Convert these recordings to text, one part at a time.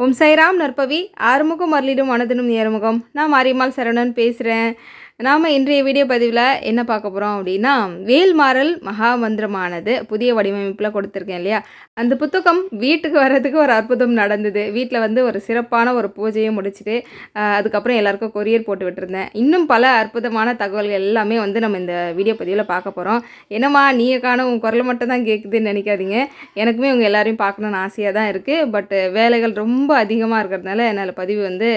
ஓம் சைராம் நற்பவி. ஆறுமுகம் அருளிடும் மனதினும் ஏறுமுகம் நான் மாரியம்மாள் சரவணன் பேசுகிறேன் நாம் இன்றைய வீடியோ பதிவில் என்ன பார்க்க போகிறோம் அப்படின்னா வேல்மாறல் மகாமந்திரமானது புதிய வடிவமைப்பில் கொடுத்துருக்கேன் இல்லையா? அந்த புத்தகம் வீட்டுக்கு வர்றதுக்கு ஒரு அற்புதம் நடந்தது. வீட்டில் வந்து ஒரு சிறப்பான ஒரு பூஜையை முடிச்சுட்டு அதுக்கப்புறம் எல்லாருக்கும் கொரியர் போட்டு விட்டுருந்தேன். இன்னும் பல அற்புதமான தகவல்கள் எல்லாமே வந்து நம்ம இந்த வீடியோ பதிவில் பார்க்க போகிறோம் என்னம்மா நீயே காண உன் குரல் மட்டும் தான் கேட்குதுன்னு நினைக்காதீங்க. எனக்குமே உங்கள் எல்லாரையும் பார்க்கணுன்னு ஆசையாக தான் இருக்குது பட் வேலைகள் ரொம்ப அதிகமாக இருக்கிறதுனால என்னால் பதிவு வந்து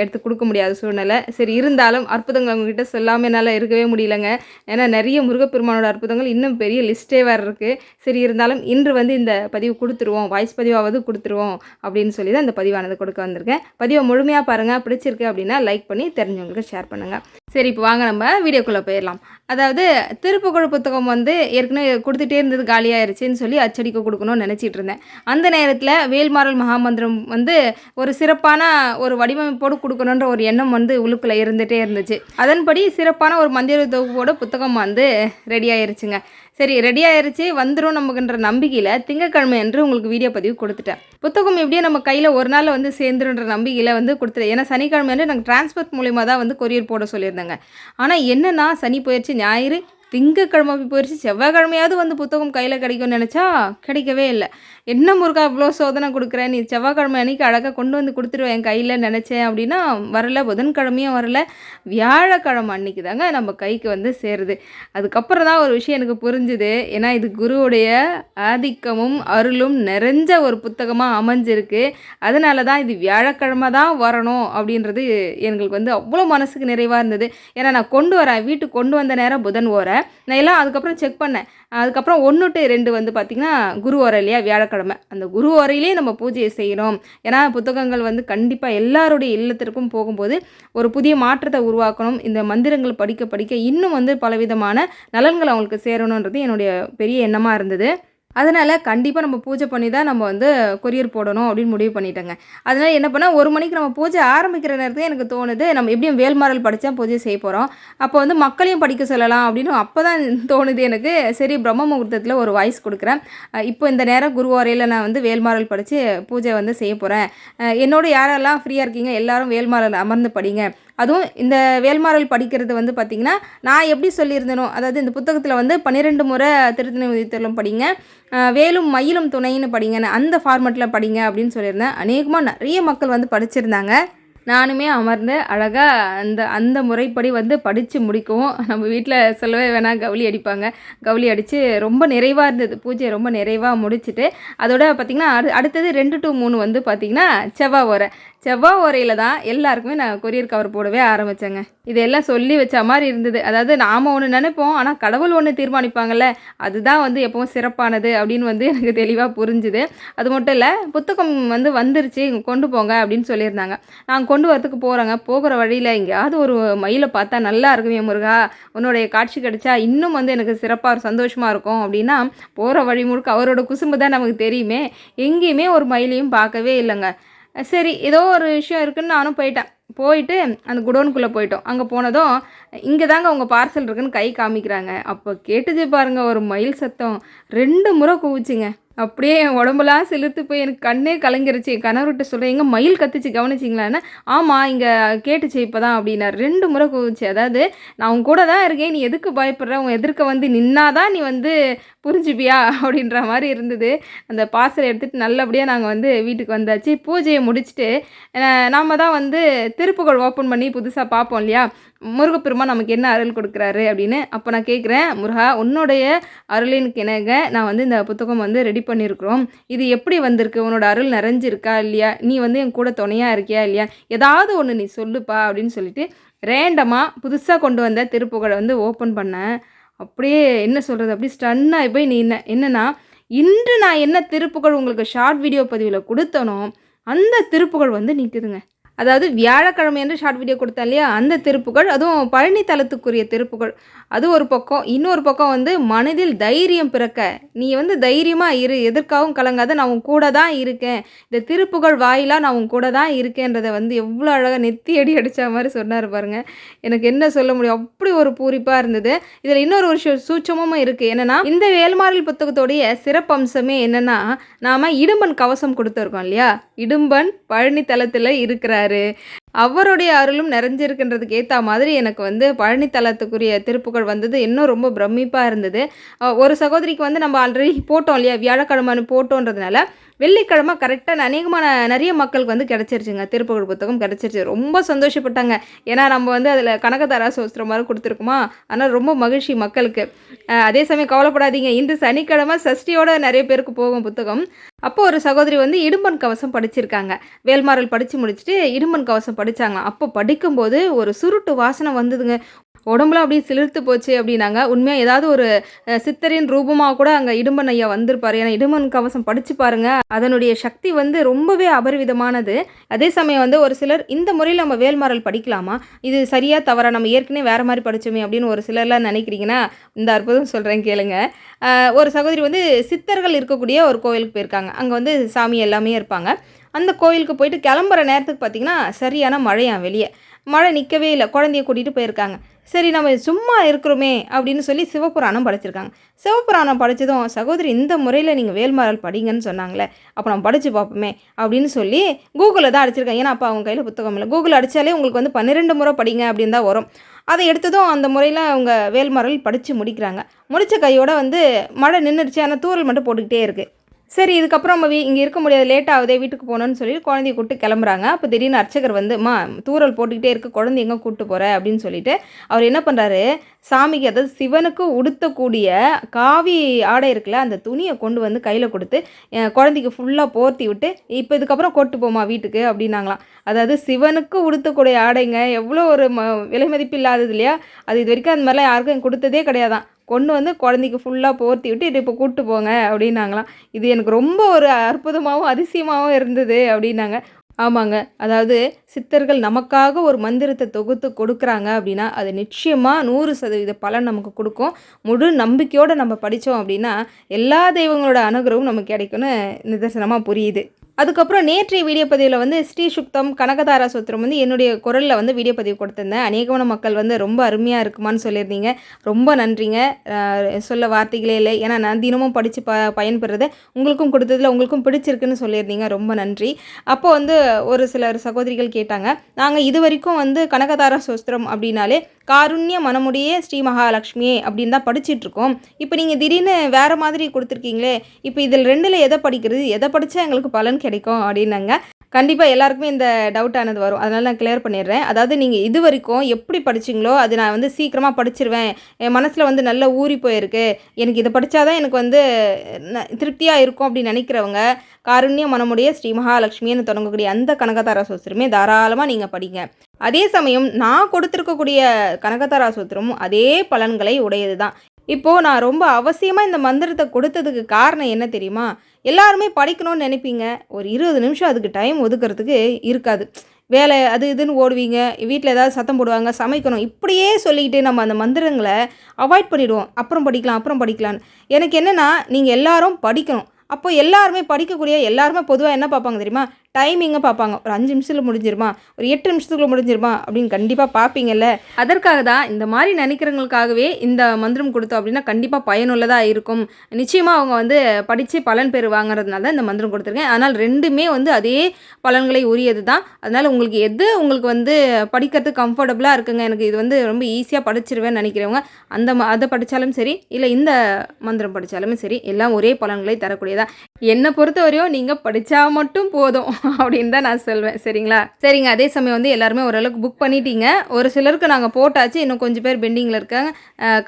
எடுத்து கொடுக்க முடியாத சூழ்நிலை. சரி இருந்தாலும் அற்புதங்கள் உங்ககிட்ட சொல்லாமல் என்னால் இருக்கவே முடியலங்க. ஏன்னா நிறைய முருகப்பெருமானோட அற்புதங்கள் இன்னும் பெரிய லிஸ்ட்டே வேறு இருக்குது சரி இருந்தாலும் இன்று வந்து இந்த பதிவு கொடுத்துருவோம். வாய்ஸ் பதிவாவது கொடுத்துருவோம் அப்படின்னு சொல்லி தான் இந்த பதிவானது கொடுக்க வந்திருக்கேன். பதிவை முழுமையாக பாருங்கள் பிடிச்சிருக்கு அப்படின்னா லைக் பண்ணி தெரிஞ்சவங்களுக்கு ஷேர் பண்ணுங்கள் சரி இப்போ வாங்க நம்ம வீடியோக்குள்ளே போயிடலாம். அதாவது திருப்புகழ் புத்தகம் வந்து ஏற்கனவே கொடுத்துட்டே இருந்தது காலியாயிருச்சுன்னு சொல்லி அச்சடிக்க கொடுக்கணும்னு நினச்சிட்டு இருந்தேன். அந்த நேரத்தில் வேல்மாறல் மகாமந்திரம் வந்து ஒரு சிறப்பான ஒரு வடிவமைப்போடு கொடுக்கணுன்ற ஒரு எண்ணம் வந்து உள்ளுக்குள்ளே இருந்துகிட்டே இருந்துச்சு. அதன்படி சிறப்பான ஒரு மந்திர தொகுப்போட புத்தகம் வந்து ரெடி ஆயிருச்சுங்க. சரி ரெடி ஆயிடுச்சு வந்துடும் நமக்குன்ற நம்பிக்கையில் திங்கக்கிழமை என்று உங்களுக்கு வீடியோ பதிவு கொடுத்துட்டேன். புத்தகம் எப்படியும் நம்ம கையில் ஒரு நாள் வந்து சேர்ந்துருன்ற நம்பிக்கையில் வந்து கொடுத்துட்டேன். ஏன்னா சனிக்கிழமை வந்து நாங்கள் டிரான்ஸ்போர்ட் மூலிமா தான் வந்து கொரியர் போட சொல்லியிருந்தாங்க. ஆனால் என்னன்னா சனி போயிடுச்சு ஞாயிறு திங்கக்கிழமை போய் போயிடுச்சு செவ்வாய்க்கிழமையாவது வந்து புத்தகம் கையில் கிடைக்கும்னு நினச்சா கிடைக்கவே இல்லை. என்ன முருகா இவ்வளோ சோதனை கொடுக்குறேன். நீ செவ்வாய்க்கிழமை அன்னைக்கு அழகாக கொண்டு வந்து கொடுத்துருவேன் என் கையில் நினச்சேன் அப்படின்னா வரல. புதன்கிழமையும் வரல. வியாழக்கிழமை அன்னைக்கு தாங்க நம்ம கைக்கு வந்து சேருது. அதுக்கப்புறம் தான் ஒரு விஷயம் எனக்கு புரிஞ்சுது. ஏன்னா இது குருவுடைய ஆதிக்கமும் அருளும் நிறைஞ்ச ஒரு புத்தகமாக அமைஞ்சிருக்கு. அதனால தான் இது வியாழக்கிழமை தான் வரணும் அப்படின்றது எங்களுக்கு வந்து அவ்வளோ மனசுக்கு நிறைவாக இருந்தது. ஏன்னா நான் கொண்டு வரேன். வீட்டுக்கு கொண்டு வந்த நேரம் புதன் ஓரை. நான் எல்லாம் அதுக்கப்புறம் செக் பண்ணேன். அதுக்கப்புறம் ஒன்று டு ரெண்டு வந்து பார்த்திங்கன்னா குரு ஓரை இல்லையா வியாழக்கிழமை. அந்த குரு வரையிலே நம்ம பூஜையை செய்யணும். ஏன்னா புத்தகங்கள் வந்து கண்டிப்பாக எல்லாருடைய இல்லத்திற்கும் போகும்போது ஒரு புதிய மாற்றத்தை உருவாக்கணும். இந்த மந்திரங்கள் படிக்க படிக்க இன்னும் வந்து பலவிதமான நலன்கள் அவங்களுக்கு சேரணுன்றது என்னுடைய பெரிய எண்ணமாக இருந்தது. அதனால் கண்டிப்பாக நம்ம பூஜை பண்ணி தான் நம்ம வந்து கொரியர் போடணும் அப்படின்னு முடிவு பண்ணிட்டேங்க. அதனால் என்ன பண்ணால் ஒரு மணிக்கு நம்ம பூஜை ஆரம்பிக்கிற நேரத்தில் எனக்கு தோணுது நம்ம எப்படியும் வேல்மாரல் படித்தா பூஜை செய்ய போகிறோம் அப்போ வந்து மக்களையும் படிக்க சொல்லலாம் அப்படின்னு அப்போ தான் தோணுது எனக்கு. சரி பிரம்ம முகூர்த்தத்தில் ஒரு வாய்ஸ் கொடுக்குறேன். இப்போ இந்த நேரம் குருவாரையில் நான் வந்து வேல்மாரல் படித்து பூஜை வந்து செய்ய போகிறேன் என்னோட யாரெல்லாம் ஃப்ரீயாக இருக்கீங்க எல்லாரும் வேல்மாரல் அமர்ந்து படிங்க. அதுவும் இந்த வேல்மாறல் படிக்கிறது வந்து பார்த்திங்கன்னா நான் எப்படி சொல்லியிருந்தேனோ அதாவது இந்த புத்தகத்தில் வந்து பன்னிரெண்டு முறை திருத்தணி உதித்தலும் படிங்க வேலும் மயிலும் துணைன்னு படிங்கன்னு அந்த ஃபார்மெட்டில் படிங்க அப்படின்னு சொல்லியிருந்தேன். அநேகமாக நிறைய மக்கள் வந்து படிச்சிருந்தாங்க. நானுமே அமர்ந்து அழகாக அந்த அந்த முறைப்படி வந்து படித்து முடிக்கவும் நம்ம வீட்டில் சொல்லவே வேணாம் கவுளி அடிப்பாங்க. கவுளி அடித்து ரொம்ப நிறைவாக இருந்தது. பூஜையை ரொம்ப நிறைவாக முடிச்சுட்டு அதோட பார்த்திங்கன்னா அடு அடுத்தது ரெண்டு டு மூணு வந்து பார்த்திங்கன்னா செவ்வாய் உரை செவ்வாய் ஓரையில் தான் எல்லாருக்குமே நான் கொரியர் கவர் போடவே ஆரம்பித்தேங்க இதெல்லாம் சொல்லி வச்ச மாதிரி இருந்தது. அதாவது நாம் ஒன்று நினைப்போம் ஆனால் கடவுள் ஒன்று தீர்மானிப்பாங்கல்ல அதுதான் வந்து எப்பவும் சிறப்பானது அப்படின்னு வந்து எனக்கு தெளிவாக புரிஞ்சுது. அது மட்டும் இல்லை புத்தகம் வந்து வந்துருச்சு கொண்டு போங்க அப்படின்னு சொல்லியிருந்தாங்க. நான் கொண்டு வரதுக்கு போகிறோங்க போகிற வழியில் எங்கேயாவது ஒரு மயிலை பார்த்தா நல்லா இருக்குமே முருகா உன்னுடைய காட்சி கிடைச்சா இன்னும் வந்து எனக்கு சிறப்பாக சந்தோஷமாக இருக்கும் அப்படின்னா போகிற வழி முழுக்க அவரோட குசும்பு தான் நமக்கு தெரியுமே. எங்கேயுமே ஒரு மயிலையும் பார்க்கவே இல்லைங்க. சரி ஏதோ ஒரு விஷயம் இருக்குன்னு நானும் போயிட்டேன். போயிட்டு அந்த குடோனுக்குள்ளே போயிட்டோம். அங்கே போனதும் இங்கே தாங்க உங்கள் பார்சல் இருக்குன்னு கை காமிக்கிறாங்க. அப்போ கேட்டுச்சு பாருங்க ஒரு மயில் சத்தம். ரெண்டு முறை குவிச்சிங்க. அப்படியே என் உடம்புலாம் செலுத்து போய் எனக்கு கண்ணே கலங்கிருச்சு. என் கணவர்கிட்ட சொல்கிறேன் எங்கே மயில் கத்துச்சு கவனிச்சிங்களான்னு? ஆமாம் இங்கே கேட்டுச்சு இப்போ தான் அப்படின்னாரு. ரெண்டு முறை கூவுச்சு அதாவது நான் உன் கூட தான் இருக்கேன் நீ எதுக்கு பயப்படுற? உன் எதிர்க்க வந்து நின்னாதான் நீ வந்து புரிஞ்சுப்பியா? அப்படின்ற மாதிரி இருந்தது. அந்த பாசலை எடுத்துகிட்டு நல்லபடியாக நாங்கள் வந்து வீட்டுக்கு வந்தாச்சு. பூஜையை முடிச்சுட்டு நாம் தான் வந்து திருப்புகள் ஓப்பன் பண்ணி புதுசாக பார்ப்போம் இல்லையா? முருகப்பெருமா நமக்கு என்ன அருள் கொடுக்குறாரு அப்படின்னு அப்போ நான் கேட்குறேன் முருகா உன்னுடைய அருளின் கிணங்க நான் வந்து இந்த புத்தகம் வந்து ரெடி பண்ணியிருக்கிறோம் இது எப்படி வந்திருக்கு? உன்னோட அருள் நிறைஞ்சிருக்கா இல்லையா? நீ வந்து என் கூட துணையாக இருக்கியா இல்லையா? ஏதாவது ஒன்று நீ சொல்லுப்பா அப்படின்னு சொல்லிட்டு ரேண்டமாக புதுசாக கொண்டு வந்த திருப்புகழை வந்து ஓப்பன் பண்ணேன். அப்படியே என்ன சொல்கிறது அப்படியே ஸ்டன்னாகி போய் நீ என்ன என்னன்னா இன்று நான் என்ன திருப்புகழ் உங்களுக்கு ஷார்ட் வீடியோ பதிவில் கொடுத்தனோ அந்த திருப்புகழ் வந்து நிற்குதுங்க அதாவது வியாழக்கிழமை என்று ஷார்ட் வீடியோ கொடுத்தேன் இல்லையா? அந்த திருப்புகள் அதுவும் பழனி தலத்துக்குரிய திருப்புகள். அது ஒரு பக்கம். இன்னொரு பக்கம் வந்து மனதில் தைரியம் பிறக்க. நீ வந்து தைரியமாக இரு. எதற்காகவும் கலங்காத. நான் உன் கூட தான் இருக்கேன். இந்த திருப்புகள் வாயிலாக நான் உன் கூட தான் இருக்கேன்றதை வந்து எவ்வளோ அழகாக நெத்தி அடி அடித்த மாதிரி சொன்னார் பாருங்க. எனக்கு என்ன சொல்ல முடியும்? அப்படி ஒரு பூரிப்பாக இருந்தது. இதில் இன்னொரு ஒரு சூட்சமும் இருக்குது என்னென்னா இந்த வேல்மாறல் புத்தகத்தோடைய சிறப்பம்சமே என்னென்னா நாம் இடும்பன் கவசம் கொடுத்துருக்கோம் இல்லையா? இடும்பன் பழனி தலத்தில் இருக்கிறாரு அவருடைய அருளும் நிறைஞ்சிருக்கின்றதுக்கு ஏற்ற மாதிரி எனக்கு வந்து பழனி தலத்துக்குரிய திருப்புகள் வந்தது. இன்னும் ரொம்ப பிரமிப்பாக இருந்தது. ஒரு சகோதரிக்கு வந்து நம்ம ஆல்ரெடி போட்டோம் இல்லையா? வியாழக்கிழமை போட்டோன்றதுனால வெள்ளிக்கிழமை கரெக்டாக அநேகமான நிறைய மக்களுக்கு வந்து கிடச்சிருச்சுங்க. திருப்புகழ் புத்தகம் கிடச்சிருச்சு. ரொம்ப சந்தோஷப்பட்டாங்க. ஏன்னா நம்ம வந்து அதில் கனகதாரா சோஸ்திரம் மாதிரி கொடுத்துருக்குமா? ஆனால் ரொம்ப மகிழ்ச்சி மக்களுக்கு. அதே சமயம் கவலைப்படாதீங்க. இன்று சனிக்கிழமை சஷ்டியோட நிறைய பேருக்கு போகும் புத்தகம். அப்போ ஒரு சகோதரி வந்து இடும்பன் கவசம் படிச்சிருக்காங்க. வேல்மாறல் படித்து முடிச்சுட்டு இடும்பன் கவசம் படித்தாங்க அப்போ படிக்கும்போது ஒரு சுருட்டு வாசனை வந்ததுங்க. உடம்புலாம் அப்படியே சிலிர்த்து போச்சு அப்படின்னாங்க. உண்மையாக ஏதாவது ஒரு சித்தரின் ரூபமாக கூட அங்கே இடும்பன் ஐயா வந்திருப்பார். ஏன்னா இடும்பன் கவசம் படித்து பாருங்க. அதனுடைய சக்தி வந்து ரொம்பவே அபரிவிதமானது. அதே சமயம் வந்து ஒரு சிலர் இந்த முறையில் நம்ம வேல்மாறல் படிக்கலாமா? இது சரியாக தவறா? நம்ம ஏற்கனவே வேறு மாதிரி படிச்சோமே அப்படின்னு ஒரு சிலர்லாம் நினைக்கிறீங்கன்னா இந்த அற்புதம் சொல்கிறேன் கேளுங்க. ஒரு சகோதரி வந்து சித்தர்கள் இருக்கக்கூடிய ஒரு கோவிலுக்கு போயிருக்காங்க. அங்கே வந்து சாமி எல்லாமே இருப்பாங்க. அந்த கோயிலுக்கு போயிட்டு கிளம்புற நேரத்துக்கு பார்த்தீங்கன்னா சரியான மழையாம் வெளியே. மழை நிற்கவே இல்லை. குழந்தைய கூட்டிகிட்டு போயிருக்காங்க. சரி நம்ம சும்மா இருக்கிறோமே அப்படின்னு சொல்லி சிவபுராணம் படிச்சிருக்காங்க. சிவபுராணம் படித்ததும் சகோதரி இந்த முறையில் நீங்கள் வேல்மாறல் படிங்கன்னு சொன்னாங்களே அப்போ நம்ம படித்து பார்ப்போமே அப்படின்னு சொல்லி கூகுளில் தான் அடிச்சிருக்காங்க. ஏன்னா அப்போ அவங்க கையில் புத்தகம் இல்லை. கூகுள் அடித்தாலே உங்களுக்கு வந்து பன்னிரெண்டு முறை படிங்க அப்படின்னு தான் வரும். அதை எடுத்ததும் அந்த முறையில் அவங்க வேல்மாறல் படித்து முடிக்கிறாங்க. முடித்த கையோடு வந்து மழை நின்றுடுச்சு ஆனால் தூரல் மட்டும் போட்டுக்கிட்டே இருக்குது சரி இதுக்கப்புறம் நம்ம வீ இங்கே இருக்க முடியாது லேட் ஆகுதே வீட்டுக்கு போகணும்னு சொல்லி குழந்தைய கூப்பிட்டு கிளம்புறாங்க. அப்போ திடீர்னு அர்ச்சகர் வந்து மா தூரல் போட்டுக்கிட்டே இருக்க குழந்தை எங்கே கூப்பிட்டு போகிற அப்படின்னு சொல்லிட்டு அவர் என்ன பண்ணுறாரு சாமிக்கு அதாவது சிவனுக்கு உடுத்தக்கூடிய காவி ஆடை இருக்குல்ல அந்த துணியை கொண்டு வந்து கையில் கொடுத்து குழந்தைக்கு ஃபுல்லாக போர்த்தி விட்டு இப்போ இதுக்கப்புறம் கொட்டு போமா வீட்டுக்கு அப்படின்னாங்களாம். அதாவது சிவனுக்கு உடுத்தக்கூடிய ஆடைங்க எவ்வளோ ஒரு ம விலை மதிப்பு இல்லாதது இல்லையா? அது இது வரைக்கும் அந்த மாதிரிலாம் யாருக்கும் கொடுத்ததே கிடையாதான். கொண்டு வந்து குழந்தைக்கு ஃபுல்லாக போர்த்தி விட்டு இது இப்போ கூப்பிட்டு போங்க அப்படின்னாங்களாம். இது எனக்கு ரொம்ப ஒரு அற்புதமாகவும் அதிசயமாகவும் இருந்தது அப்படின்னாங்க. ஆமாங்க. அதாவது சித்தர்கள் நமக்காக ஒரு மந்திரத்தை தொகுத்து கொடுக்குறாங்க அப்படின்னா அது நிச்சயமாக நூறு சதவீத பலன் நமக்கு கொடுக்கும். முழு நம்பிக்கையோடு நம்ம படித்தோம் அப்படின்னா எல்லா தெய்வங்களோட அனுகிரகம் நமக்கு கிடைக்கும்னு நிதர்சனமாக புரியுது. அதுக்கப்புறம் நேற்றைய வீடியோ பதிவில் வந்து ஸ்ரீ சுக்தம் கனகதாரா சூத்திரம் வந்து என்னுடைய குரலில் வந்து வீடியோ பதிவு கொடுத்துருந்தேன். அநேகமான மக்கள் வந்து ரொம்ப அருமையாக இருக்குமான்னு சொல்லியிருந்தீங்க. ரொம்ப நன்றிங்க. சொல்ல வார்த்தைகளே இல்லை. ஏன்னா நான் தினமும் படித்து ப பயன்பெறுறது உங்களுக்கும் கொடுத்ததில் உங்களுக்கும் பிடிச்சிருக்குன்னு சொல்லியிருந்தீங்க. ரொம்ப நன்றி. அப்போ வந்து ஒரு சிலர் சகோதரிகள் கேட்டாங்க நாங்கள் இது வரைக்கும் வந்து கனகதாரா சோஸ்திரம் அப்படின்னாலே காருண்ய மனமுடைய ஸ்ரீ மகாலட்சுமியே அப்படின்னு தான் படிச்சிட்ருக்கோம். இப்போ நீங்கள் திடீர்னு வேறு மாதிரி கொடுத்துருக்கீங்களே இப்போ இதில் ரெண்டில் எதை படிக்கிறது? எதை படித்தா எங்களுக்கு பலன் கிடைக்கும் அப்படின்னாங்க. கண்டிப்பாக எல்லாருக்குமே இந்த டவுட் ஆனது வரும். அதனால் நான் கிளியர் பண்ணிடுறேன். அதாவது நீங்கள் இது வரைக்கும் எப்படி படிச்சிங்களோ அது நான் வந்து சீக்கிரமாக படிச்சிருவேன். என் மனசில் வந்து நல்ல ஊறி போயிருக்கு. எனக்கு இதை படித்தாதான் எனக்கு வந்து திருப்தியாக இருக்கும் அப்படின்னு நினைக்கிறவங்க காருண்ய மனமுடைய ஸ்ரீ மகாலட்சுமின்னு தொடங்கக்கூடிய அந்த கனகதாரா சோஸ்திரமே தாராளமாக நீங்கள் படிங்க. அதே சமயம் நான் கொடுத்துருக்கக்கூடிய கனகதாரா சூத்திரமும் அதே பலன்களை உடையது தான் இப்போது நான் ரொம்ப அவசியமாக இந்த மந்திரத்தை கொடுத்ததுக்கு காரணம் என்ன தெரியுமா? எல்லாருமே படிக்கணும்னு நினைப்பீங்க. ஒரு இருபது நிமிஷம் அதுக்கு டைம் ஒதுக்கிறதுக்கு இருக்காது. வேலை அது இதுன்னு ஓடுவீங்க. வீட்டில் ஏதாவது சத்தம் போடுவாங்க சமைக்கணும். இப்படியே சொல்லிக்கிட்டு நம்ம அந்த மந்திரங்களை அவாய்ட் பண்ணிடுவோம். அப்புறம் படிக்கலாம் அப்புறம் படிக்கலான்னு எனக்கு என்னென்னா நீங்கள் எல்லாரும் படிக்கணும். அப்போ எல்லாருமே படிக்கக்கூடிய எல்லாருமே பொதுவாக என்ன பார்ப்பாங்க தெரியுமா? டைமிங்கை பார்ப்பாங்க. ஒரு அஞ்சு நிமிஷத்தில் முடிஞ்சிருமா? ஒரு எட்டு நிமிஷத்துக்குள்ள முடிஞ்சிருமா? அப்படின்னு கண்டிப்பாக பார்ப்பீங்கல்ல. அதற்காக தான் இந்த மாதிரி நினைக்கிறவங்களுக்காகவே இந்த மந்திரம் கொடுத்தோம் அப்படின்னா கண்டிப்பாக பயனுள்ளதாக இருக்கும். நிச்சயமாக அவங்க வந்து படித்து பலன் பெறுவாங்கிறதுனால தான் இந்த மந்திரம் கொடுத்துருக்கேன். அதனால் ரெண்டுமே வந்து அதே பலன்களை உரியது தான். அதனால் உங்களுக்கு எது உங்களுக்கு வந்து படிக்கிறதுக்கு கம்ஃபர்டபுளாக இருக்குங்க எனக்கு இது வந்து ரொம்ப ஈஸியாக படிச்சிருவேன்னு நினைக்கிறவங்க அந்த ம- அதை படித்தாலும் சரி இல்லை இந்த மந்திரம் படித்தாலும் சரி எல்லாம் ஒரே பலன்களை தரக்கூடியதாக என்னை பொறுத்தவரையும் நீங்கள் படித்தா மட்டும் போதும் அப்படின்னு தான் நான் சொல்வேன். சரிங்களா? சரிங்க அதே சமயம் வந்து எல்லாருமே ஓரளவுக்கு புக் பண்ணிட்டீங்க. ஒரு சிலருக்கு நாங்கள் போட்டாச்சு இன்னும் கொஞ்சம் பேர் பெண்டிங்கில் இருக்காங்க.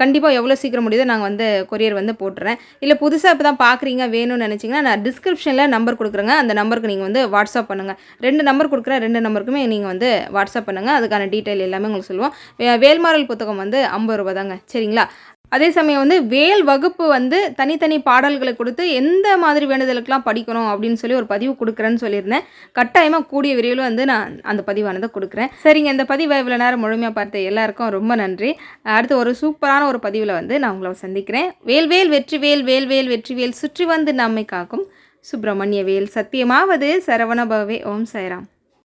கண்டிப்பாக எவ்வளோ சீக்கிரம் முடியுதோ நாங்கள் வந்து கொரியர் வந்து போட்டுறேன். இல்லை புதுசாக இப்போ தான் பார்க்குறீங்க வேணும்னு நினச்சிங்கன்னா நான் டிஸ்கிரிப்ஷனில் நம்பர் கொடுக்குறேங்க. அந்த நம்பருக்கு நீங்கள் வந்து வாட்ஸ்அப் பண்ணுங்கள் ரெண்டு நம்பர் கொடுக்குறேன் ரெண்டு நம்பருக்குமே நீங்கள் வந்து வாட்ஸ்அப் பண்ணுங்கள் அதுக்கான டீட்டெயில் எல்லாமே உங்களுக்கு சொல்லுவோம். வேல்மாரல் புத்தகம் வந்து ஐம்பது ரூபா தாங்க. சரிங்களா? அதே சமயம் வந்து வேல் வகுப்பு வந்து தனித்தனி பாடல்களை கொடுத்து எந்த மாதிரி வேண்டுதலுக்கெலாம் படிக்கணும் அப்படின்னு சொல்லி ஒரு பதிவு கொடுக்குறேன்னு சொல்லியிருந்தேன். கட்டாயமாக கூடிய விரைவில் வந்து நான் அந்த பதிவானதை கொடுக்குறேன். சரிங்க இந்த பதிவை இவ்வளோ நேரம் முழுமையாக பார்த்த எல்லாருக்கும் ரொம்ப நன்றி. அடுத்து ஒரு சூப்பரான ஒரு பதிவில் வந்து நான் உங்களை சந்திக்கிறேன். வேல்வேல் வெற்றி வேல் வேல்வேல் வெற்றி வேல் சுற்றி வந்து நம்மை காக்கும் சுப்பிரமணிய வேல். சத்தியமாவது சரவணபவே ஓம் சைராம்